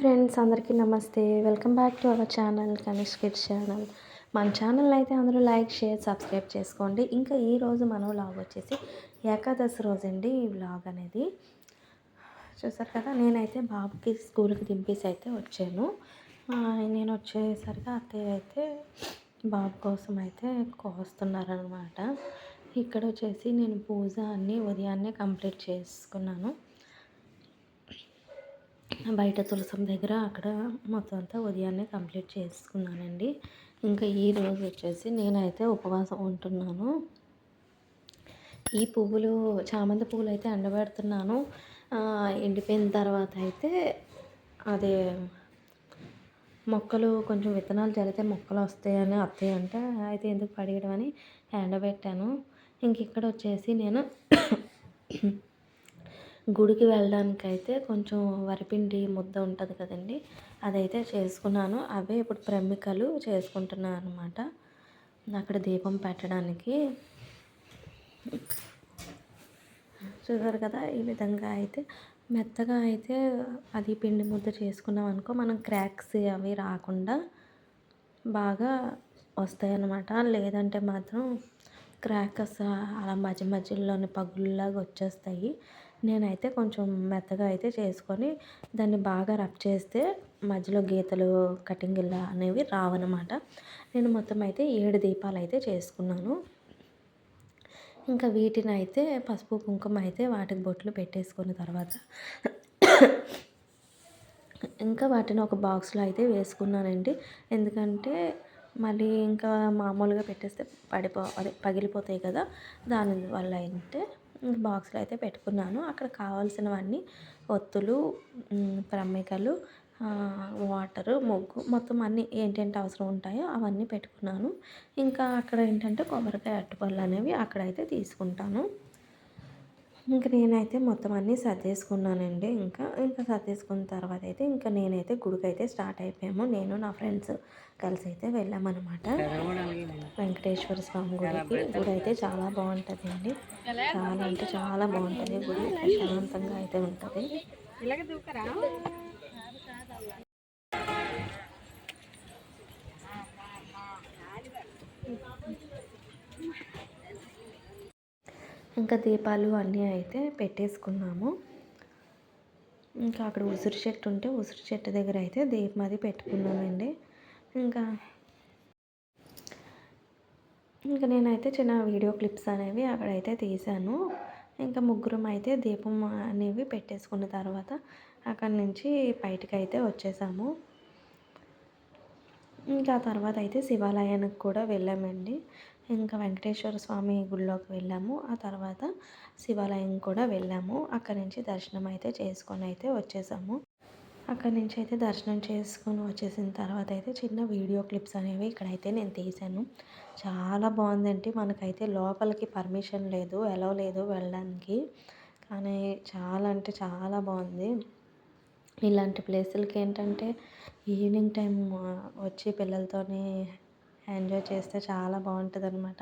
Friends అందరికీ నమస్తే. Welcome back to our channel Kanish kids channel. మన ఛానల్ అయితే అందరూ లైక్ షేర్ సబ్స్క్రైబ్ చేసుకోండి. ఇంకా ఈరోజు మనం వ్లాగ్ వచ్చేసి ఏకాదశి రోజు అండి ఈ వ్లాగ్ అనేది. చూసారు కదా నేనైతే బాబుకి స్కూల్కి దింపేసి అయితే వచ్చాను. నేను వచ్చేసరికి అత్తయ్య అయితే బాబు కోసం అయితే కోస్తున్నారనమాట ఇక్కడ వచ్చేసి నేను పూజ అన్నీ ఉదయాన్నే కంప్లీట్ చేసుకున్నాను. బయట తులసం దగ్గర అక్కడ మొత్తం అంతా ఉదయాన్నే కంప్లీట్ చేసుకున్నానండి. ఇంకా ఈ రోజు వచ్చేసి నేనైతే ఉపవాసం ఉంటున్నాను. ఈ పువ్వులు చామంతి పువ్వులు అయితే ఎండబెడుతున్నాను. ఎండిపోయిన తర్వాత అయితే అదే మొక్కలు కొంచెం విత్తనాలు చల్లితే మొక్కలు వస్తాయని అత్తయ్య అంటే అయితే ఎందుకు పడేయడం అని ఎండబెట్టాను. ఇంక ఇక్కడ వచ్చేసి నేను గుడికి వెళ్ళడానికి అయితే కొంచెం వరిపిండి ముద్ద ఉంటుంది కదండి అదైతే చేసుకున్నాను. అవే ఇప్పుడు ప్రమికలు చేసుకుంటున్నాను అనమాట అక్కడ దీపం పెట్టడానికి. చూసారు కదా ఈ విధంగా అయితే మెత్తగా అయితే అది పిండి ముద్ద చేసుకున్నాం అనుకో మనం క్రాక్స్ అవి రాకుండా బాగా వస్తాయన్నమాట. లేదంటే మాత్రం క్రాకర్స్ అలా మధ్య మధ్యలోని పగుల్లాగా వచ్చేస్తాయి. నేనైతే కొంచెం మెత్తగా అయితే చేసుకొని దాన్ని బాగా రబ్ చేస్తే మధ్యలో గీతలు కటింగ్ ఇలా అనేవి రావన్నమాట. నేను మొత్తం అయితే ఏడు దీపాలు అయితే చేసుకున్నాను. ఇంకా వీటిని అయితే పసుపు కుంకుమ అయితే వాటికి బొట్లు పెట్టేసుకున్న తర్వాత ఇంకా వాటిని ఒక బాక్స్లో అయితే వేసుకున్నానండి. ఎందుకంటే మళ్ళీ ఇంకా మామూలుగా పెట్టేస్తే పడిపో అదే పగిలిపోతాయి కదా. దాని వల్ల అయితే బాక్స్లో అయితే పెట్టుకున్నాను. అక్కడ కావాల్సినవన్నీ ఒత్తులు ప్రమ్మికలు వాటరు ముగ్గు మొత్తం అన్నీ ఏంటంటే అవసరం ఉంటాయో అవన్నీ పెట్టుకున్నాను. ఇంకా అక్కడ ఏంటంటే కొబ్బరికాయ అట్టుపళ్ళు అనేవి అక్కడైతే తీసుకుంటాను. ఇంకా నేనైతే మొత్తం అన్నీ సర్దేసుకున్నానండి. ఇంకా ఇంకా సర్దేసుకున్న తర్వాత అయితే ఇంకా నేనైతే గుడికి అయితే స్టార్ట్ అయిపోయాము. నేను నా ఫ్రెండ్స్ కలిసి అయితే వెళ్ళామన్నమాట. వెంకటేశ్వర స్వామి గుడికి. గుడి అయితే చాలా బాగుంటుందండి. చాలా అంటే చాలా బాగుంటుంది. గుడి ప్రశాంతంగా అయితే ఉంటుంది. ఇంకా దీపాలు అన్నీ అయితే పెట్టేసుకున్నాము. ఇంకా అక్కడ ఉసిరి చెట్టు ఉంటే ఉసిరి చెట్టు దగ్గర అయితే దీపం అది పెట్టుకున్నామండి. ఇంకా ఇంకా నేనైతే చిన్న వీడియో క్లిప్స్ అనేవి అక్కడైతే తీశాను. ఇంకా ముగ్గురం అయితే దీపం అనేవి పెట్టేసుకున్న తర్వాత అక్కడి నుంచి బయటకు అయితే వచ్చేసాము. ఇంకా తర్వాత అయితే శివాలయానికి కూడా వెళ్ళామండి. ఇంకా వెంకటేశ్వర స్వామి గుడిలోకి వెళ్ళాము. ఆ తర్వాత శివాలయం కూడా వెళ్ళాము. అక్కడి నుంచి దర్శనం అయితే చేసుకొని అయితే వచ్చేసాము. అక్కడి నుంచి అయితే దర్శనం చేసుకొని వచ్చేసిన తర్వాత అయితే చిన్న వీడియో క్లిప్స్ అనేవి ఇక్కడైతే నేను తీశాను. చాలా బాగుందండి. మనకైతే లోపలికి పర్మిషన్ లేదు ఎలా లేదు వెళ్ళడానికి. కానీ చాలా అంటే చాలా బాగుంది. ఇలాంటి ప్లేసులకి ఏంటంటే ఈవినింగ్ టైం వచ్చి పిల్లలతోని ఎంజాయ్ చేస్తే చాలా బాగుంటుంది అనమాట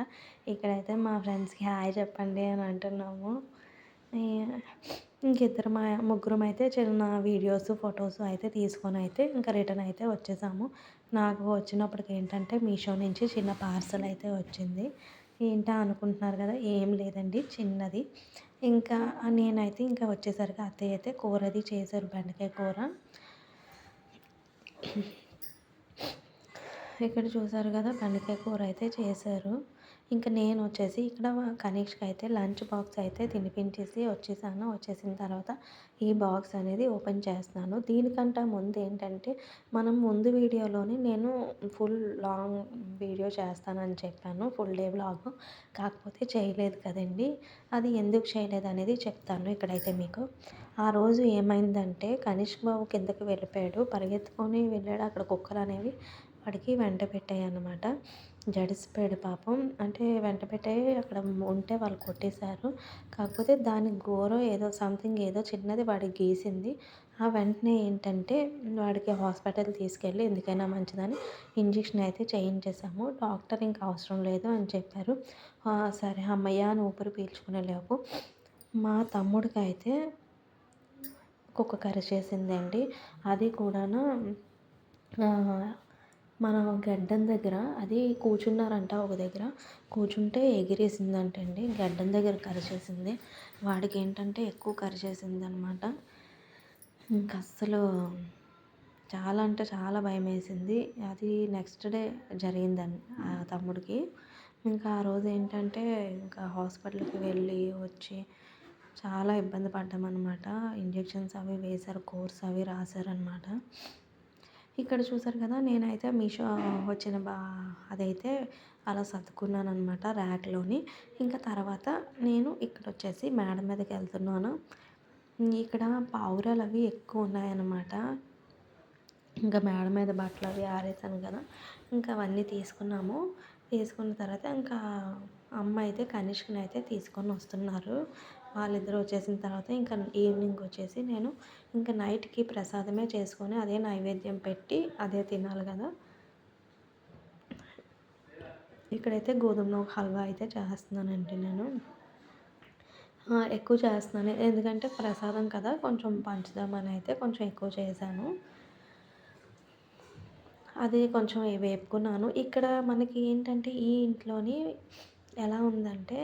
ఇక్కడైతే మా ఫ్రెండ్స్కి హాయ్ చెప్పండి అని అంటున్నాము. ఇంకిద్దరు మా ముగ్గురం అయితే చిన్న వీడియోస్ ఫొటోస్ అయితే తీసుకొని అయితే ఇంకా రిటర్న్ అయితే వచ్చేసాము. నాకు వచ్చినప్పటికి ఏంటంటే మీషో నుంచి చిన్న పార్సల్ అయితే వచ్చింది. ఏంటా అనుకుంటున్నారు కదా ఏం లేదండి చిన్నది. ఇంకా నేనైతే ఇంకా వచ్చేసరికి అత్తయ్య అయితే కూరది చేశారు బెండకాయ కూర. ఇక్కడ చూసారు కదా బెండకాయ కూర అయితే చేశారు. ఇంకా నేను వచ్చేసి ఇక్కడ కనీష్కి అయితే లంచ్ బాక్స్ అయితే తినిపించేసి వచ్చేసాను. వచ్చేసిన తర్వాత ఈ బాక్స్ అనేది ఓపెన్ చేస్తున్నాను. దీనికంటే ముందు ఏంటంటే మనం ముందు వీడియోలోనే నేను ఫుల్ లాంగ్ వీడియో చేస్తానని చెప్పాను. Full day blog. కాకపోతే చేయలేదు కదండి. అది ఎందుకు చేయలేదు అనేది చెప్తాను ఇక్కడైతే మీకు. ఆ రోజు ఏమైందంటే కనిష్క్ బాబు కిందకి వెళ్ళిపోయాడు. పరిగెత్తుకొని వెళ్ళాడు. అక్కడ కుక్కలు అనేవి వాడికి వెంట పెట్టాయన్నమాట. జడిసిపోయాడు పాపం. అంటే వెంట పెట్టే అక్కడ ఉంటే వాళ్ళు కొట్టేశారు. కాకపోతే దాని గోరో ఏదో సంథింగ్ ఏదో చిన్నది వాడికి గీసింది. ఆ వెంటనే ఏంటంటే వాడికి హాస్పిటల్ తీసుకెళ్ళి ఎందుకైనా మంచిదని ఇంజక్షన్ అయితే చేయించేసాము డాక్టర్ ఇంకా అవసరం లేదు అని చెప్పారు. సరే అమ్మయ్య అని ఊపిరి పీల్చుకునే లేవు. మా తమ్ముడికి అయితే కుక్క కరిచేసిందండి అది కూడాను మన గడ్డం దగ్గర అది కూర్చున్నారంట ఒక దగ్గర. కూర్చుంటే ఎగిరేసిందంటండి గడ్డం దగ్గర కరిచేసింది. వాడికి ఏంటంటే ఎక్కువ కరిచేసింది అనమాట ఇంకా అస్సలు చాలా అంటే చాలా భయం వేసింది అది నెక్స్ట్ డే జరిగింది ఆ తమ్ముడికి. ఇంకా ఆ రోజు ఏంటంటే ఇంకా హాస్పిటల్కి వెళ్ళి వచ్చి చాలా ఇబ్బంది పడ్డామన్నమాట ఇంజెక్షన్స్ అవి వేశారు కోర్స్ అవి రాశారనమాట. ఇక్కడ చూసారు కదా నేనైతే మీషో వచ్చిన బా అదైతే అలా సర్దుకున్నాను అనమాట ర్యాక్లోని. ఇంకా తర్వాత నేను ఇక్కడ వచ్చేసి మేడ మీదకి వెళ్తున్నాను. ఇక్కడ పావురాలు అవి ఎక్కువ ఉన్నాయన్నమాట. ఇంకా మేడ మీద బట్టలు అవి ఆరేసాను కదా ఇంకా అవన్నీ తీసుకున్నాము. తీసుకున్న తర్వాత ఇంకా అమ్మ అయితే కనిష్కని అయితే తీసుకొని వస్తున్నారు. వాళ్ళిద్దరు వచ్చేసిన తర్వాత ఇంకా ఈవినింగ్ వచ్చేసి నేను ఇంకా నైట్కి ప్రసాదమే చేసుకొని అదే నైవేద్యం పెట్టి అదే తినాలి కదా. ఇక్కడైతే గోధుమ హల్వా అయితే చేస్తున్నానండి నేను. ఎక్కువ చేస్తున్నాను. ఎందుకంటే ప్రసాదం కదా కొంచెం పంచుదామని అయితే కొంచెం ఎక్కువ చేశాను. అది కొంచెం వేపుకున్నాను. ఇక్కడ మనకి ఏంటంటే ఈ ఇంట్లోని ఎలా ఉందంటే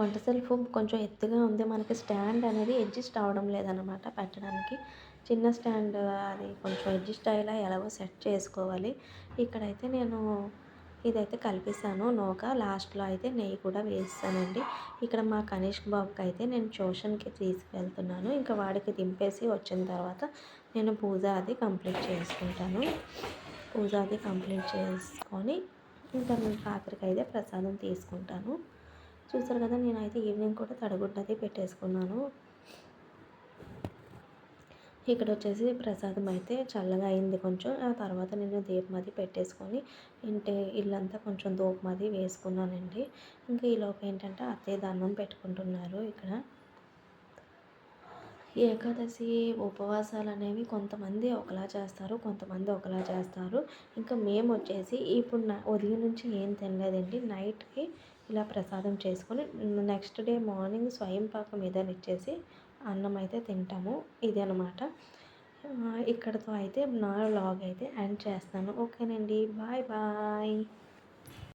వంట సెల్ఫ్ కొంచెం ఎత్తుగా ఉంది. మనకి స్టాండ్ అనేది అడ్జస్ట్ అవ్వడం లేదనమాట పెట్టడానికి. చిన్న స్టాండ్ అది కొంచెం అడ్జస్ట్ అయ్యేలా ఎలాగో సెట్ చేసుకోవాలి. ఇక్కడైతే నేను ఇదైతే కలిపేసాను నూక లాస్ట్లో అయితే నెయ్యి కూడా వేస్తానండి. ఇక్కడ మా కనీష్ బాబుకి అయితే నేను ట్యూషన్కి తీసుకెళ్తున్నాను. ఇంకా వాడికి దింపేసి వచ్చిన తర్వాత నేను పూజ అది కంప్లీట్ చేసుకుంటాను. పూజ అది కంప్లీట్ చేసుకొని ఇంకా నేను రాత్రికి అయితే ప్రసాదం తీసుకుంటాను. చూసారు కదా నేనైతే ఈవినింగ్ కూడా తడగుడ్డది పెట్టేసుకున్నాను. ఇక్కడ వచ్చేసి ప్రసాదం అయితే చల్లగా అయింది కొంచెం. ఆ తర్వాత నేను దీపమది పెట్టేసుకొని ఇంటి ఇల్లంతా కొంచెం దూపమది వేసుకున్నానండి. ఇంకా ఈలోపు ఏంటంటే అత్తయ్య దండం పెట్టుకుంటున్నారు ఇక్కడ. ఏకాదశి ఉపవాసాలు అనేవి కొంతమంది ఒకలా చేస్తారు కొంతమంది ఒకలా చేస్తారు. ఇంకా మేము వచ్చేసి ఇప్పుడు ఉదయం నుంచి ఏం తినలేదండి. నైట్కి ఇలా ప్రసాదం చేసుకొని నెక్స్ట్ డే మార్నింగ్ స్వయం పాకం ఏదైనా ఇచ్చేసి అన్నం అయితే తింటాము. ఇది అనమాట ఇక్కడతో అయితే నా లాగ్ అయితే ఎండ్ చేస్తాను. ఓకేనండి. Bye bye.